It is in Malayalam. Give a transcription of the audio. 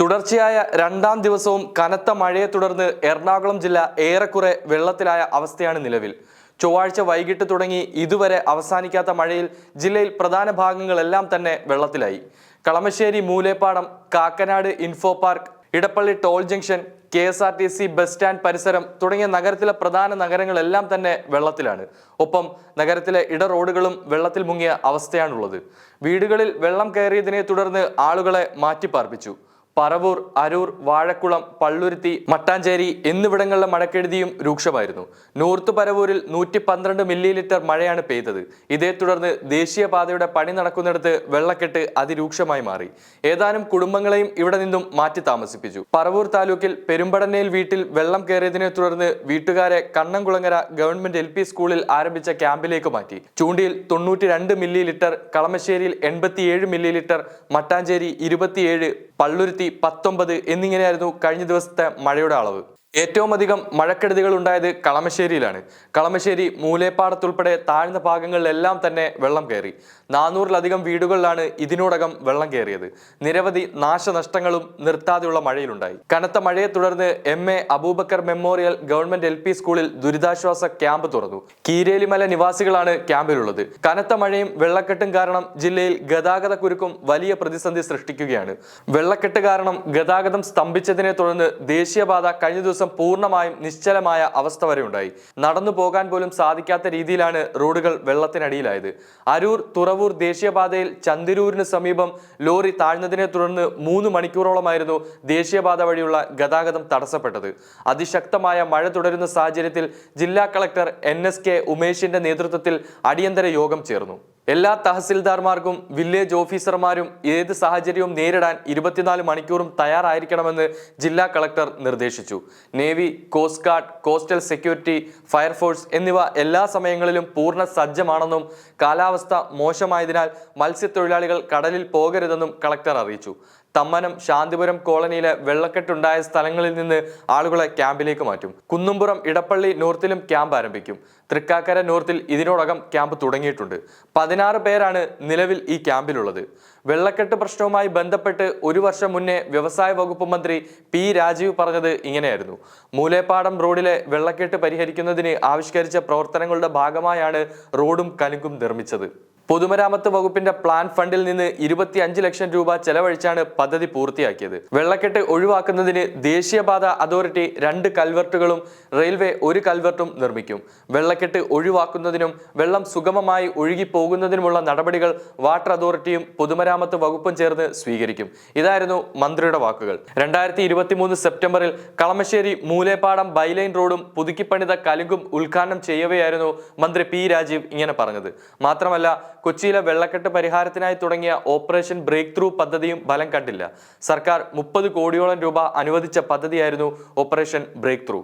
തുടർച്ചയായ രണ്ടാം ദിവസവും കനത്ത മഴയെ തുടർന്ന് എറണാകുളം ജില്ല ഏറെക്കുറെ വെള്ളത്തിലായ അവസ്ഥയാണ് നിലവിൽ. ചൊവ്വാഴ്ച വൈകിട്ട് തുടങ്ങി ഇതുവരെ അവസാനിക്കാത്ത മഴയിൽ ജില്ലയിൽ പ്രധാന ഭാഗങ്ങളെല്ലാം തന്നെ വെള്ളത്തിലായി. Kalamassery Moolepadam Kakkanad info park Edappally toll junction K S R T C bus stand പരിസരം തുടങ്ങിയ നഗരത്തിലെ പ്രധാന നഗരങ്ങളെല്ലാം തന്നെ വെള്ളത്തിലാണ്. ഒപ്പം നഗരത്തിലെ ഇട റോഡുകളും വെള്ളത്തിൽ മുങ്ങിയ അവസ്ഥയാണുള്ളത്. വീടുകളിൽ വെള്ളം കയറിയതിനെ തുടർന്ന് ആളുകളെ മാറ്റിപ്പാർപ്പിച്ചു. പറവൂർ അരൂർ വാഴക്കുളം പള്ളുരുത്തി മട്ടാഞ്ചേരി എന്നിവിടങ്ങളിലെ മഴക്കെടുതിയും രൂക്ഷമായിരുന്നു. നോർത്ത് പരവൂരിൽ നൂറ്റി പന്ത്രണ്ട് മില്ലി ലിറ്റർ മഴയാണ് പെയ്തത്. ഇതേ തുടർന്ന് ദേശീയപാതയുടെ പണി നടക്കുന്നിടത്ത് വെള്ളക്കെട്ട് അതിരൂക്ഷമായി മാറി. ഏതാനും കുടുംബങ്ങളെയും ഇവിടെ നിന്നും മാറ്റി താമസിപ്പിച്ചു. പറവൂർ താലൂക്കിൽ പെരുമ്പടന്നയിൽ വീട്ടിൽ വെള്ളം കയറിയതിനെ തുടർന്ന് വീട്ടുകാരെ കണ്ണംകുളങ്ങര ഗവൺമെന്റ് എൽ സ്കൂളിൽ ആരംഭിച്ച ക്യാമ്പിലേക്ക് മാറ്റി. ചൂണ്ടിയിൽ തൊണ്ണൂറ്റി മില്ലി ലിറ്റർ കളമശ്ശേരിയിൽ എൺപത്തിയേഴ് മില്ലി ലിറ്റർ മട്ടാഞ്ചേരി ഇരുപത്തിയേഴ് പള്ളുരുത്തി പത്തൊമ്പത് എന്നിങ്ങനെയായിരുന്നു കഴിഞ്ഞ ദിവസത്തെ മഴയുടെ അളവ്. ഏറ്റവും അധികം മഴക്കെടുതികൾ ഉണ്ടായത് കളമശ്ശേരിയിലാണ്. കളമശ്ശേരി മൂലേപ്പാടത്തുൾപ്പെടെ താഴ്ന്ന ഭാഗങ്ങളിലെല്ലാം തന്നെ വെള്ളം കയറി. നാനൂറിലധികം വീടുകളിലാണ് ഇതിനോടകം വെള്ളം കയറിയത്. നിരവധി നാശനഷ്ടങ്ങളും നിർത്താതെയുള്ള മഴയിലുണ്ടായി. കനത്ത മഴയെ തുടർന്ന് M A Abubakar memorial government L സ്കൂളിൽ ദുരിതാശ്വാസ ക്യാമ്പ് തുറന്നു. കീരേലിമല നിവാസികളാണ് ക്യാമ്പിലുള്ളത്. കനത്ത മഴയും വെള്ളക്കെട്ടും കാരണം ജില്ലയിൽ ഗതാഗത കുരുക്കും വലിയ പ്രതിസന്ധി സൃഷ്ടിക്കുകയാണ്. വെള്ളക്കെട്ട് കാരണം ഗതാഗതം സ്തംഭിച്ചതിനെ തുടർന്ന് ദേശീയപാത കഴിഞ്ഞ ദിവസം പൂർണമായും നിശ്ചലമായ അവസ്ഥ വരെ ഉണ്ടായി. നടന്നു പോകാൻ പോലും സാധിക്കാത്ത രീതിയിലാണ് റോഡുകൾ വെള്ളത്തിനടിയിലായത്. അരൂർ തുറവൂർ ദേശീയപാതയിൽ ചന്ദിരൂരിന് സമീപം ലോറി താഴ്ന്നതിനെ തുടർന്ന് മൂന്ന് മണിക്കൂറോളമായിരുന്നു ദേശീയപാത വഴിയുള്ള ഗതാഗതം തടസ്സപ്പെട്ടത്. അതിശക്തമായ മഴ തുടരുന്ന സാഹചര്യത്തിൽ ജില്ലാ കളക്ടർ എൻ എസ് കെ ഉമേഷിന്റെ നേതൃത്വത്തിൽ അടിയന്തര യോഗം ചേർന്നു. എല്ലാ തഹസിൽദാർമാർക്കും വില്ലേജ് ഓഫീസർമാരും ഏത് സാഹചര്യവും നേരിടാൻ ഇരുപത്തിനാല് മണിക്കൂറും തയ്യാറായിരിക്കണമെന്ന് ജില്ലാ കളക്ടർ നിർദ്ദേശിച്ചു. Navy coast guard coastal security fire force എന്നിവ എല്ലാ സമയങ്ങളിലും പൂർണ സജ്ജമാണെന്നും കാലാവസ്ഥ മോശമായതിനാൽ മത്സ്യത്തൊഴിലാളികൾ കടലിൽ പോകരുതെന്നും കളക്ടർ അറിയിച്ചു. തമ്മനം ശാന്തിപുരം കോളനിയിലെ വെള്ളക്കെട്ടുണ്ടായ സ്ഥലങ്ങളിൽ നിന്ന് ആളുകളെ ക്യാമ്പിലേക്ക് മാറ്റും. കുന്നുംപുറം ഇടപ്പള്ളി നോർത്തിലും ക്യാമ്പ് ആരംഭിക്കും. തൃക്കാക്കര നോർത്തിൽ ഇതിനോടകം ക്യാമ്പ് തുടങ്ങിയിട്ടുണ്ട്. പതിനാറ് പേരാണ് നിലവിൽ ഈ ക്യാമ്പിലുള്ളത്. വെള്ളക്കെട്ട് പ്രശ്നവുമായി ബന്ധപ്പെട്ട് ഒരു വർഷം മുന്നേ വ്യവസായ വകുപ്പ് മന്ത്രി പി രാജീവ് പറഞ്ഞത് ഇങ്ങനെയായിരുന്നു. മൂലേപ്പാടം റോഡിലെ വെള്ളക്കെട്ട് പരിഹരിക്കുന്നതിന് ആവിഷ്കരിച്ച പ്രവർത്തനങ്ങളുടെ ഭാഗമായാണ് റോഡും കലുങ്കും നിർമ്മിച്ചത്. പൊതുമരാമത്ത് വകുപ്പിന്റെ പ്ലാൻ ഫണ്ടിൽ നിന്ന് ഇരുപത്തി അഞ്ച് ലക്ഷം രൂപ ചെലവഴിച്ചാണ് പദ്ധതി പൂർത്തിയാക്കിയത്. വെള്ളക്കെട്ട് ഒഴിവാക്കുന്നതിന് ദേശീയപാത അതോറിറ്റി രണ്ട് കൽവർട്ടുകളും റെയിൽവേ ഒരു കൽവർട്ടും നിർമ്മിക്കും. വെള്ളക്കെട്ട് ഒഴിവാക്കുന്നതിനും വെള്ളം സുഗമമായി ഒഴുകി പോകുന്നതിനുമുള്ള നടപടികൾ വാട്ടർ അതോറിറ്റിയും പൊതുമരാമത്ത് വകുപ്പും ചേർന്ന് സ്വീകരിക്കും. ഇതായിരുന്നു മന്ത്രിയുടെ വാക്കുകൾ. രണ്ടായിരത്തി സെപ്റ്റംബറിൽ കളമശ്ശേരി മൂലേപ്പാടം ബൈലൈൻ റോഡും പുതുക്കിപ്പണിത കലുങ്കും ഉദ്ഘാടനം ചെയ്യവെയായിരുന്നു മന്ത്രി പി രാജീവ് ഇങ്ങനെ പറഞ്ഞത്. മാത്രമല്ല കൊച്ചിയിലെ വെള്ളക്കെട്ട് പരിഹാരത്തിനായി തുടങ്ങിയ ഓപ്പറേഷൻ ബ്രേക്ക് ത്രൂ പദ്ധതിയും ഫലം കണ്ടില്ല. സർക്കാർ മുപ്പത് കോടിയോളം രൂപ അനുവദിച്ച പദ്ധതിയായിരുന്നു ഓപ്പറേഷൻ ബ്രേക്ക് ത്രൂ